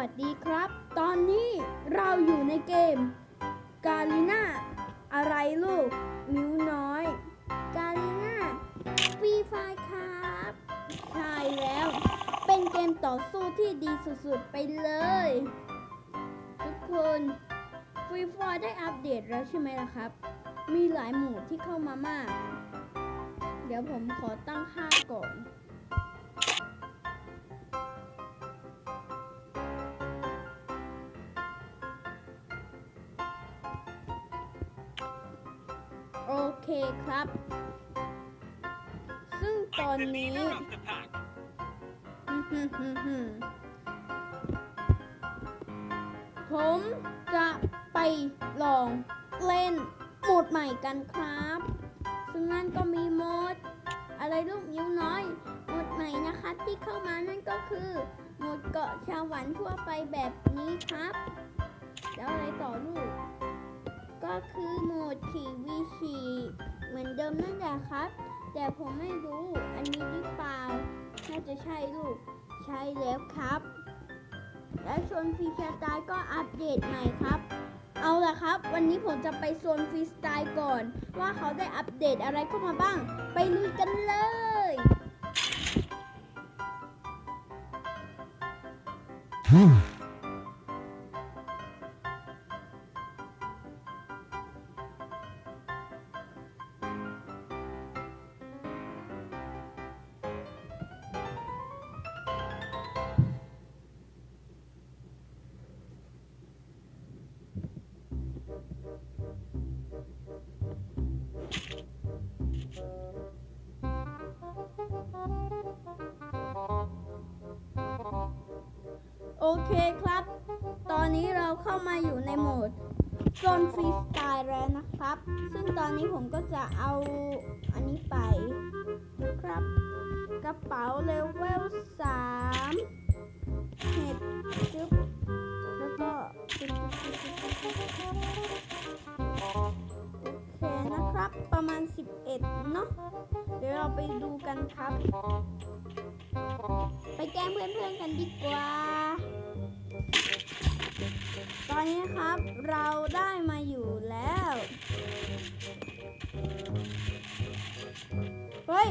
สวัสดีครับ ตอนนี้เราอยู่ในเกมกาลิน่าอะไรลูก มิวน้อย กาลิน่าฟรีไฟครับ ใช่แล้ว เป็นเกมต่อสู้ที่ดีสุดๆ ไปเลย ทุกคนฟรีไฟได้อัปเดตแล้วใช่ไหมล่ะครับ มีหลายหมู่ที่เข้ามามาก เดี๋ยวผมขอตั้งค่าก่อน โอเคครับ ซึ่งตอนนี้ผมจะไปลองเล่นโหมดใหม่กันครับ ซึ่งนั่นก็มีโหมด อะไรลูกนิ้วน้อย โหมดใหม่นะคะที่เข้ามานั่นก็คือโหมดเกาะชาวหวันทั่วไปแบบนี้ครับ แล้วอะไรต่อลูก ก็คือโหมดขี่วีชีเหมือนเดิมนั่นแหละครับ แต่ผมไม่รู้อันนี้หรือเปล่า น่าจะใช่ลูก ใช่แล้วครับ และโซนฟรีสไตล์ก็อัปเดตใหม่ครับ เอาล่ะครับ วันนี้ผมจะไปโซนฟรีสไตล์ก่อน ว่าเขาได้อัปเดตอะไรเข้ามาบ้าง ไปลุยกันเลยโอ เคครับ ตอนนี้เราเข้ามาอยู่ในโหมดโซนฟรีสไตล์แล้วนะครับ ซึ่งตอนนี้ผมก็จะเอาอันนี้ไปนะครับ กระเป๋าเลเวลสามเห็ดจึ๊บแล้วก็โอเคนะครับ ประมาณ 11 เนาะเดี๋ยวเราไปดูกันครับ ไปแกล้งเพื่อนๆกันดีกว่า ตอนนี้ครับ เราได้มาอยู่แล้ว เฮ้ย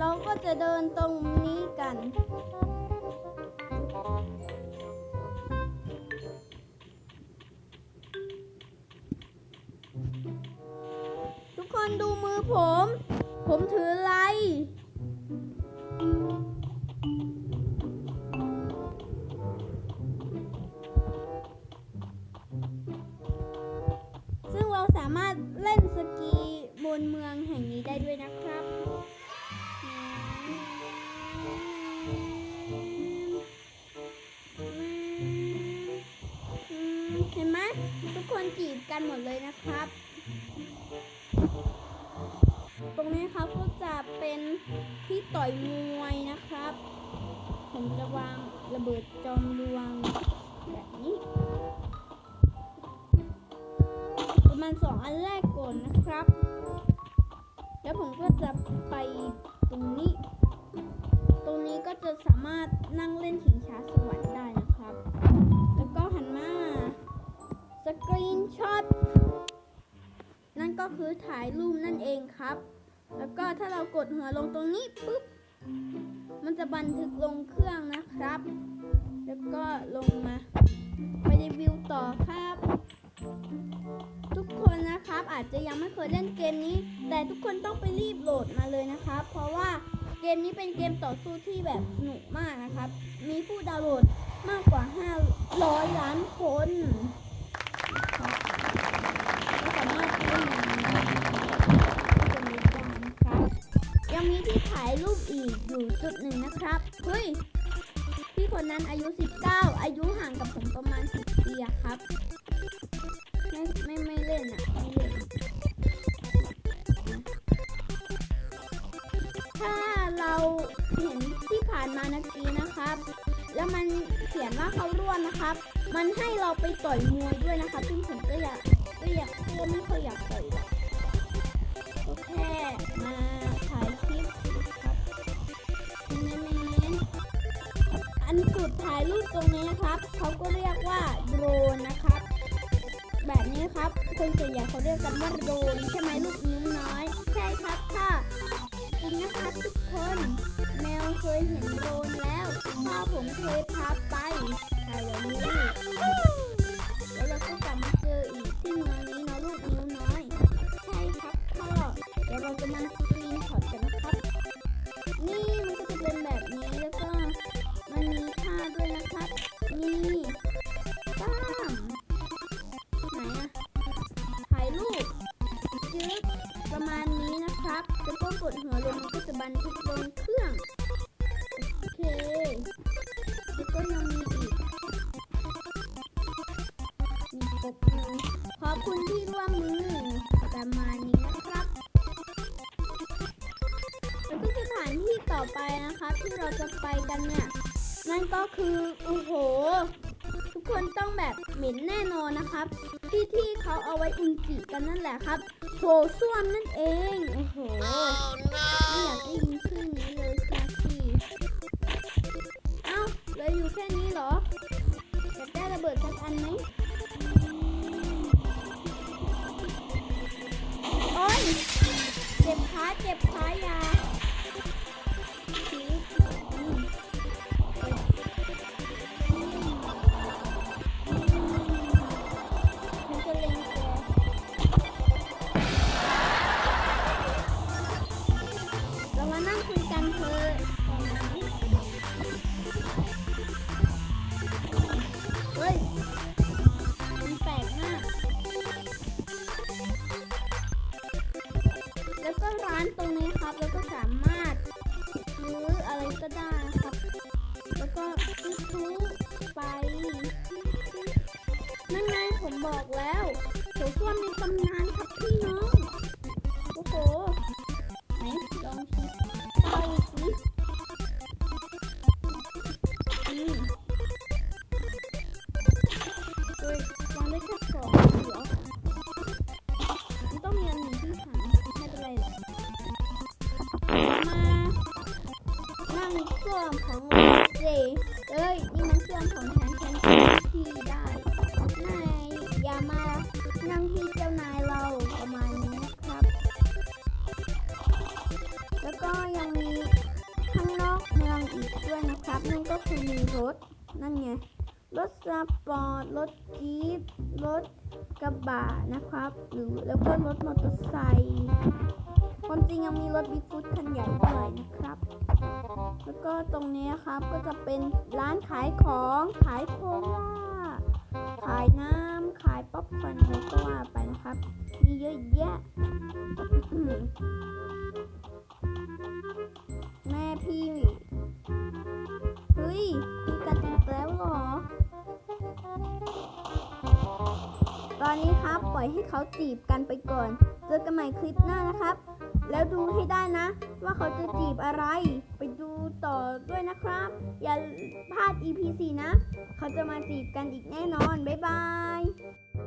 เราก็จะเดินตรงนี้กัน ทุกคนดูมือผม เห็นไหมทุกคนจีบกันหมดเลยนะครับ ตรงนี้ครับก็จะเป็นที่ต่อยมวยนะครับ ผมจะวางระเบิดจอมลวงแบบนี้ ประมาณสองอันแรกก่อนนะครับ แล้วผมก็จะไปตรงนี้ ตรงนี้ก็จะสามารถนั่งเล่นถิงช้าสวรรค์ได้นะครับ แล้วก็หันมา กรีนช็อตนั่นก็คือถ่ายรูปนั่นเองครับ แล้วก็ถ้าเรากดหัวลงตรงนี้ปุ๊บ มันจะบันทึกลงเครื่องนะครับ แล้วก็ลงมาไปรีวิวต่อครับ ทุกคนนะครับอาจจะยังไม่เคยเล่นเกมนี้ แต่ทุกคนต้องไปรีบโหลดมาเลยนะครับ เพราะว่าเกมนี้เป็นเกมต่อสู้ที่แบบสนุกมากนะครับ มีผู้ดาวน์โหลดมากกว่า 500 ล้านคน จุดหนึ่งนะครับ เฮ้ย พี่คนนั้นอายุ 19 อายุห่างกับผมประมาณ 10 ปีครับ ไม่ไม่ไม่เล่นอะไม่เล่นถ้าเราเห็นที่ผ่านมานาทีนะครับ แล้วมันเขียนว่าเขาร่วนนะครับ มันให้เราไปต่อยมวยด้วยนะครับ ซึ่งผมก็อยากก็อยากก็ไม่ค่อยอยากต่อยโอเคมาถ่ายายรูปตรงนี้นะครับเขาก็เรียกว่าโดรนนะครับ แบบนี้ครับคนส่วนใหญ่เขาเรียกกันว่าโดรนใช่ไหมลูกนิ้วน้อย ใช่ครับค่ะจริงนะครับทุกคน แมวเคยเห็นโดรนแล้วพ่อผมเคยพาไปถ่ายแบบนี้ ก็กดหัวลงมันก็จะบันทึกลงเครื่อง โอเค แล้วก็ยังมีอีกมีปกมือขอบคุณที่ร่วมมือประมาณนี้นะครับ แล้วก็สถานที่ต่อไปนะคะที่เราจะไปกันเนี่ย นั่นก็คือโอ้โห ทุกคนต้องแบบเหม็นแน่นอนนะครับ ที่ที่เขาเอาไว้อุนจิกันนั่นแหละครับ โถส้วมนั่นเอง โอ้โห ไม่อยากได้ยินชื่อนี้เลยค่ะพี่ เอ้าเลยอยู่แค่นี้เหรอ คือมีรถ นั่นไง รถสปอร์ต รถจี๊ปรถกระบะนะครับ หรือแล้วก็รถมอเตอร์ไซค์ความจริงยังมีรถบิ๊กฟุตคันใหญ่ด้วยนะครับ แล้วก็ตรงนี้ครับก็จะเป็นร้านขายของขายโคลาขายน้ำขายป๊อปคอร์นแล้วก็ว่าไปนะครับ มีเยอะแยะ แม่พี่ แล้วหรอ ตอนนี้ครับปล่อยให้เขาจีบกันไปก่อน เจอกันใหม่คลิปหน้านะครับ แล้วดูให้ได้นะ ว่าเขาจะจีบอะไร ไปดูต่อด้วยนะครับ อย่าพลาด EP 4 นะ เขาจะมาจีบกันอีกแน่นอน บ๊ายบาย